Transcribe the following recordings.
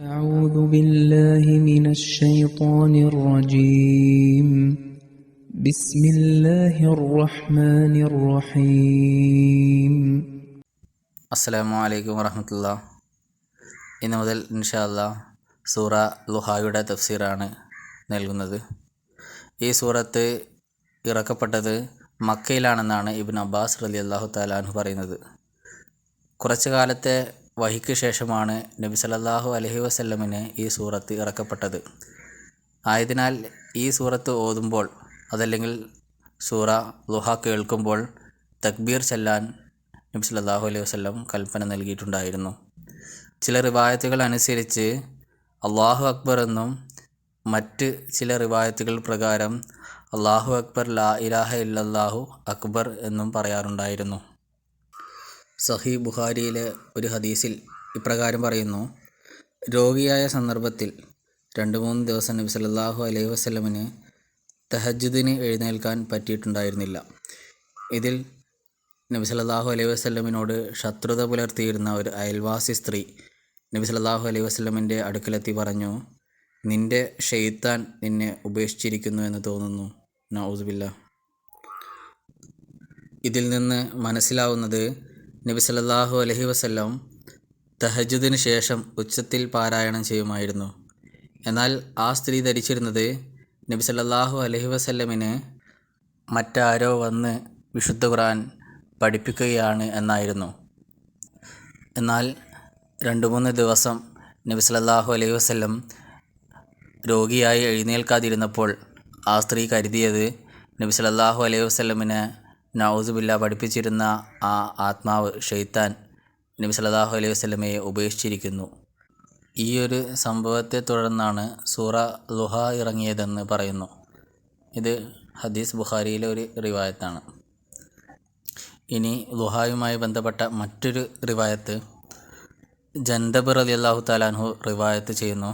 أعوذ بالله من الشيطان الرجيم بسم الله الرحمن الرحيم അസ്സലാമു അലൈക്കും വറഹമത്തുള്ള ഇന്ന് മുതൽ ഇൻഷാല്ല സൂറ ലുഹായുടെ തഫ്സീറാണ് നൽകുന്നത് ഈ സൂറത്ത് ഇറക്കപ്പെട്ടത് മക്കയിലാണെന്നാണ് ഇബിൻ അബ്ബാസ് റലി അള്ളാഹു താലാഹു പറയുന്നത് കുറച്ചു കാലത്തെ വഹിക്ക് ശേഷമാണ് നബി സല്ലല്ലാഹു അലൈഹി വസല്ലമിന് ഈ സൂറത്ത് ഇറക്കപ്പെട്ടത്. ആയതിനാൽ ഈ സൂറത്ത് ഓതുമ്പോൾ അതല്ലെങ്കിൽ സൂറ ലുഹ കേൾക്കുമ്പോൾ തക്ബീർ ചെല്ലാൻ നബി സല്ലല്ലാഹു അലൈഹി വസല്ലം കൽപ്പന നൽകിയിട്ടുണ്ടായിരുന്നു. ചില റിവായത്തുകൾ അനുസരിച്ച് അള്ളാഹു അക്ബർ എന്നും മറ്റ് ചില റിവായത്തുകൾ പ്രകാരം അള്ളാഹു അക്ബർ ലാ ഇലാഹ ഇല്ലല്ലാഹു അക്ബർ എന്നും പറയാറുണ്ടായിരുന്നു. സഹി ബുഖാരിയിലെ ഒരു ഹദീസിൽ ഇപ്രകാരം പറയുന്നു രോഗിയായ സന്ദർഭത്തിൽ രണ്ട് മൂന്ന് ദിവസം നബി സല്ലാഹു അലൈഹി വസ്ലമിന് തഹജുദിന് എഴുന്നേൽക്കാൻ പറ്റിയിട്ടുണ്ടായിരുന്നില്ല. ഇതിൽ നബി സല്ലാഹു അലൈഹി വസ്ലമിനോട് ശത്രുത പുലർത്തിയിരുന്ന ഒരു അയൽവാസി സ്ത്രീ നബി സല്ലാഹു അലൈഹി വസ്ലമിന്റെ അടുക്കലെത്തി പറഞ്ഞു നിന്റെ ഷെയ്ത്താൻ നിന്നെ ഉപേക്ഷിച്ചിരിക്കുന്നു എന്ന് തോന്നുന്നു. നൗസുബില്ല ഇതിൽ നിന്ന് മനസ്സിലാവുന്നത് നബി സല്ലല്ലാഹു അലൈഹി വസല്ലം തഹജുദിന് ശേഷം ഉച്ചത്തിൽ പാരായണം ചെയ്യുമായിരുന്നു. എന്നാൽ ആ സ്ത്രീ ധരിച്ചിരുന്നത് നബി സല്ലല്ലാഹു അലൈഹി വസ്ല്ലമിന് മറ്റാരോ വന്ന് വിശുദ്ധ ഖുർആൻ പഠിപ്പിക്കുകയാണ് എന്നായിരുന്നു. എന്നാൽ രണ്ട് മൂന്ന് ദിവസം നബി സല്ലല്ലാഹു അലൈഹി വസല്ലം രോഗിയായി എഴുന്നേൽക്കാതിരുന്നപ്പോൾ ആ സ്ത്രീ കരുതിയത് നബി സല്ലല്ലാഹു അലൈഹി വസല്ലമിനെ നൗസുബില്ല പഠിപ്പിച്ചിരുന്ന ആ ആത്മാവ് ഷെയ്ത്താൻ നബി സല്ലല്ലാഹു അലൈഹി വസ്ലമയെ ഉപേക്ഷിച്ചിരിക്കുന്നു. ഈ ഒരു സംഭവത്തെ തുടർന്നാണ് സൂറ ലുഹ ഇറങ്ങിയതെന്ന് പറയുന്നു. ഇത് ഹദീസ് ബുഖാരിയിലെ ഒരു റിവായത്താണ്. ഇനി ലുഹായുമായി ബന്ധപ്പെട്ട മറ്റൊരു റിവായത്ത് ജന്തബർ അലി അള്ളാഹു താലാൻഹു റിവായത്ത് ചെയ്യുന്നു.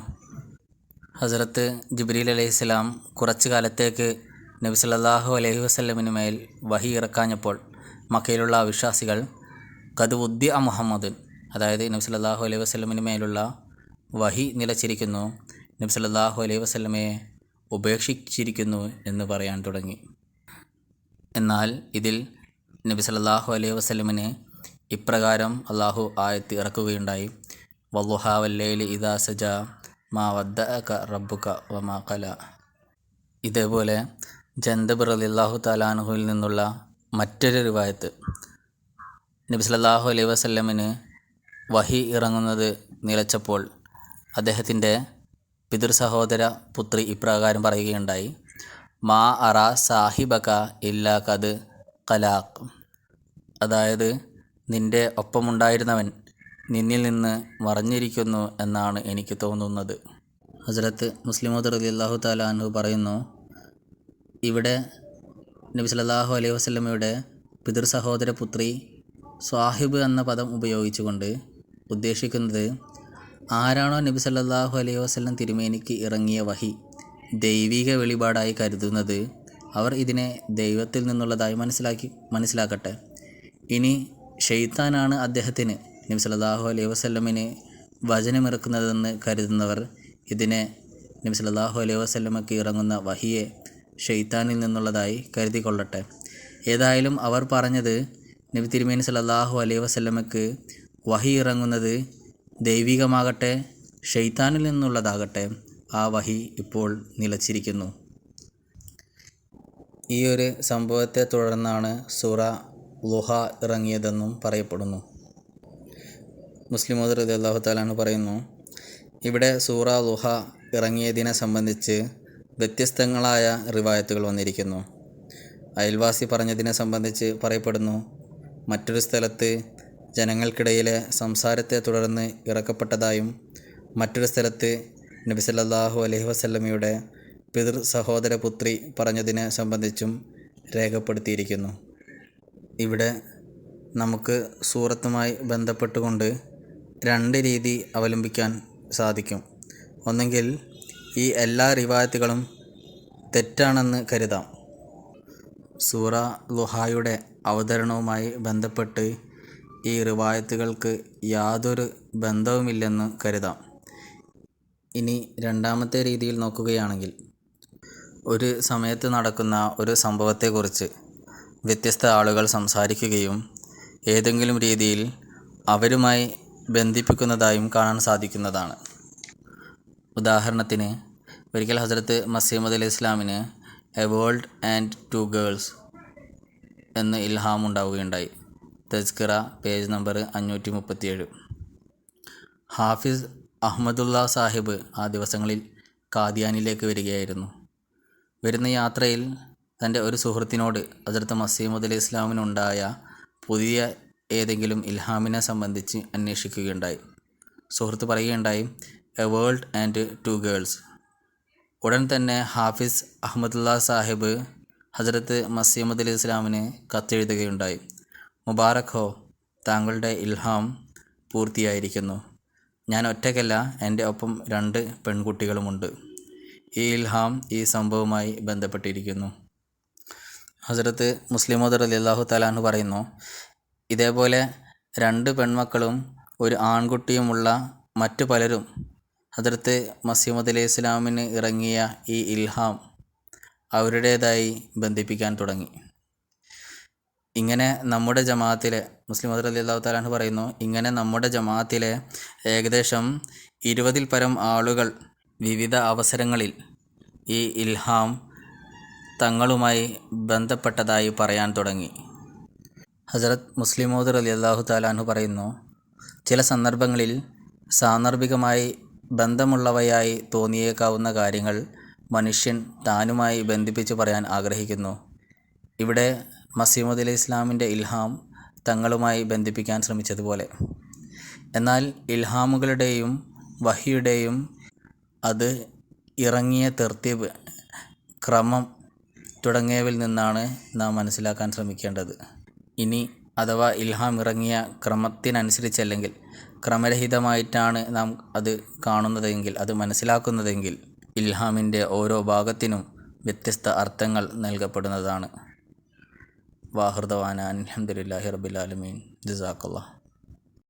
ഹസരത്ത് ജിബ്രീൽ അലൈഹി സ്വലാം കുറച്ചു കാലത്തേക്ക് നബി സല്ലല്ലാഹു അലൈഹി വസല്ലമിന് മേൽ വഹി ഇറക്കാഞ്ഞപ്പോൾ മക്കയിലുള്ള വിശ്വാസികൾ കത് അ മുഹമ്മദ് അതായത് നബി സല്ലല്ലാഹു അലൈഹി വസല്ലമിന് മേലുള്ള വഹി നിലച്ചിരിക്കുന്നു. നബി സല്ലല്ലാഹു അലൈഹി വസല്ലമയെ ഉപേക്ഷിച്ചിരിക്കുന്നു എന്ന് പറയാൻ തുടങ്ങി. എന്നാൽ ഇതിൽ നബി സല്ലല്ലാഹു അലൈഹി വസല്ലമിന് ഇപ്രകാരം അള്ളാഹു ആയത്ത് ഇറക്കുകയുണ്ടായി. വല്ലുഹാവല്ലേലി ഇദാ സജ മാ വദ്ദഅക റബ്ബുക വമാ ഖല. ഇതേപോലെ ജന്തബ് റളിയല്ലാഹു താലാനുഹുവിൽ നിന്നുള്ള മറ്റൊരു റിവായത്ത്. നബി സല്ലല്ലാഹു അലൈഹി വസ്ല്ലമിന് വഹി ഇറങ്ങുന്നത് നിലച്ചപ്പോൾ അദ്ദേഹത്തിന്റെ പിതൃ സഹോദര പുത്രി ഇപ്രകാരം പറയുകയുണ്ടായി. മാ അറ സാഹിബക ഇല്ലാ കത് കലാഖ്. അതായത് നിന്റെ ഒപ്പമുണ്ടായിരുന്നവൻ നിന്നിൽ നിന്ന് മറഞ്ഞിരിക്കുന്നു എന്നാണ് എനിക്ക് തോന്നുന്നത്. ഹസരത്ത് മുസ്ലിമോദ് റലി അള്ളാഹു താലാഹു പറയുന്നു ഇവിടെ നബി സല്ലല്ലാഹു അലൈഹി വസ്ലമയുടെ പിതൃ സഹോദര പുത്രി സ്വാഹിബ് എന്ന പദം ഉപയോഗിച്ചുകൊണ്ട് ഉദ്ദേശിക്കുന്നത് ആരാണോ നബി സല്ലാഹു അലൈഹി വസ്ലം തിരുമേനിക്ക് ഇറങ്ങിയ വഹി ദൈവിക വെളിപാടായി കരുതുന്നത് അവർ ഇതിനെ ദൈവത്തിൽ നിന്നുള്ളതായി മനസ്സിലാക്കി മനസ്സിലാക്കട്ടെ. ഇനി ഷെയ്ത്താനാണ് അദ്ദേഹത്തിന് നബി സല്ലാഹു അലൈഹി വസ്ലമിന് വചനമിറക്കുന്നതെന്ന് കരുതുന്നവർ ഇതിനെ നബി സല്ലാഹു അലൈഹി വസല്ലമക്ക് ഇറങ്ങുന്ന വഹിയെ ഷെയ്ത്താനിൽ നിന്നുള്ളതായി കരുതിക്കൊള്ളട്ടെ. ഏതായാലും അവർ പറഞ്ഞത് നബി തിരുമേനി സല്ലല്ലാഹു അലൈഹി വസല്ലമക്ക് വഹി ഇറങ്ങുന്നത് ദൈവികമാകട്ടെ ഷെയ്ത്താനിൽ നിന്നുള്ളതാകട്ടെ ആ വഹി ഇപ്പോൾ നിലച്ചിരിക്കുന്നു. ഈ ഒരു സംഭവത്തെ തുടർന്നാണ് സൂറ ലുഹ ഇറങ്ങിയതെന്നും പറയപ്പെടുന്നു. മുസ്ലിം റതി അള്ളാഹു താലാണ് പറയുന്നു ഇവിടെ സൂറ ലുഹ ഇറങ്ങിയതിനെ സംബന്ധിച്ച് വ്യത്യസ്തങ്ങളായ റിവായത്തുകൾ വന്നിരിക്കുന്നു. അയൽവാസി പറഞ്ഞതിനെ സംബന്ധിച്ച് പറയപ്പെടുന്നു മറ്റൊരു സ്ഥലത്ത് ജനങ്ങൾക്കിടയിലെ സംസാരത്തെ തുടർന്ന് ഇറക്കപ്പെട്ടതായും മറ്റൊരു സ്ഥലത്ത് നബി സല്ലല്ലാഹു അലൈഹി വസല്ലമയുടെ പിതൃ സഹോദര പുത്രി പറഞ്ഞതിനെ സംബന്ധിച്ചും രേഖപ്പെടുത്തിയിരിക്കുന്നു. ഇവിടെ നമുക്ക് സൂറത്തുമായി ബന്ധപ്പെട്ടുകൊണ്ട് രണ്ട് രീതി അവലംബിക്കാൻ സാധിക്കും. ഒന്നെങ്കിൽ ഈ എല്ലാ റിവായത്തുകളും തെറ്റാണെന്ന് കരുതാം. സൂറ ലുഹായുടെ അവതരണവുമായി ബന്ധപ്പെട്ട് ഈ റിവായത്തുകൾക്ക് യാതൊരു ബന്ധവുമില്ലെന്ന് കരുതാം. ഇനി രണ്ടാമത്തെ രീതിയിൽ നോക്കുകയാണെങ്കിൽ ഒരു സമയത്ത് നടക്കുന്ന ഒരു സംഭവത്തെക്കുറിച്ച് വ്യത്യസ്ത ആളുകൾ സംസാരിക്കുകയും ഏതെങ്കിലും രീതിയിൽ അവരുമായി ബന്ധിപ്പിക്കുന്നതായും കാണാൻ സാധിക്കുന്നതാണ്. ഉദാഹരണത്തിന് ഒരിക്കൽ ഹസ്രത്ത് മസീമദ് അലി ഇസ്ലാമിന് a world and two girls എന്ന് ഇൽഹാം ഉണ്ടാവുകയുണ്ടായി. തസ്കിറ പേജ് നമ്പർ അഞ്ഞൂറ്റി മുപ്പത്തിയേഴ് ഹാഫിസ് അഹമ്മദുള്ള സാഹിബ് ആ ദിവസങ്ങളിൽ കാദിയാനിലേക്ക് വരികയായിരുന്നു. വരുന്ന യാത്രയിൽ തന്റെ ഒരു സുഹൃത്തിനോട് അതിർത്ത് മസീമുദ് അലി ഇസ്ലാമിനുണ്ടായ പുതിയ ഏതെങ്കിലും ഇൽഹാമിനെ സംബന്ധിച്ച് അന്വേഷിക്കുകയുണ്ടായി. സുഹൃത്ത് പറയുകയുണ്ടായി a world and two girls. ഉടൻ തന്നെ ഹാഫിസ് അഹമ്മദുല്ല സാഹിബ് ഹജ്രത്ത് മസീമദ് അലി ഇസ്ലാമിന് കത്തെഴുതുകയുണ്ടായി. മുബാറക്കോ താങ്കളുടെ ഇൽഹാം പൂർത്തിയായിരിക്കുന്നു. ഞാൻ ഒറ്റയ്ക്കല്ല എന്റെ ഒപ്പം രണ്ട് പെൺകുട്ടികളുമുണ്ട്. ഈ ഇൽഹാം ഈ സംഭവവുമായി ബന്ധപ്പെട്ടിരിക്കുന്നു. ഹസരത്ത് മുസ്ലിമോദർ അള്ളാഹു തലാഹു പറയുന്നു ഇതേപോലെ രണ്ട് പെൺമക്കളും ഒരു ആൺകുട്ടിയുമുള്ള മറ്റു പലരും ഹസ്രത്ത് മസീമദ് അലൈഹി ഇസ്ലാമിന് ഇറങ്ങിയ ഈ ഇൽഹാം അവരുടേതായി ബന്ധിപ്പിക്കാൻ തുടങ്ങി. ഇങ്ങനെ നമ്മുടെ ജമാഅത്തിലെ മുസ്ലിം മദർ അലി അള്ളാഹു താലാഹ് പറയുന്നു ഇങ്ങനെ നമ്മുടെ ജമാഅത്തിലെ ഏകദേശം ഇരുപതിൽ പരം ആളുകൾ വിവിധ അവസരങ്ങളിൽ ഈ ഇൽഹാം തങ്ങളുമായി ബന്ധപ്പെട്ടതായി പറയാൻ തുടങ്ങി. ഹസരത് മുസ്ലിമോദർ അലി അള്ളാഹു താലാഹു പറയുന്നു ചില സന്ദർഭങ്ങളിൽ സാന്ദർഭികമായി ബന്ധമുള്ളവയായി തോന്നിയേക്കാവുന്ന കാര്യങ്ങൾ മനുഷ്യൻ താനുമായി ബന്ധിപ്പിച്ച് പറയാൻ ആഗ്രഹിക്കുന്നു. ഇവിടെ മസീമുദ് അലി ഇസ്ലാമിന്റെ ഇൽഹാം തങ്ങളുമായി ബന്ധിപ്പിക്കാൻ ശ്രമിച്ചതുപോലെ. എന്നാൽ ഇൽഹാമുകളുടെയും വഹിയുടെയും അത് ഇറങ്ങിയ തെർത്തീബ് ക്രമം തുടങ്ങിയവയിൽ നിന്നാണ് നാം മനസ്സിലാക്കാൻ ശ്രമിക്കേണ്ടത്. ഇനി അഥവാ ഇൽഹാം ഇറങ്ങിയ ക്രമത്തിനനുസരിച്ചല്ലെങ്കിൽ ക്രമരഹിതമായിട്ടാണ് നാം അത് കാണുന്നതെങ്കിൽ അത് മനസ്സിലാക്കുന്നതെങ്കിൽ ഇൽഹാമിന്റെ ഓരോ ഭാഗത്തിനും വ്യത്യസ്ത അർത്ഥങ്ങൾ നൽകപ്പെടുന്നതാണ്. വാഹൃദവാന അലഹമുല്ലാഹി റബുലാലമീൻ ജസാക്കല്ലാ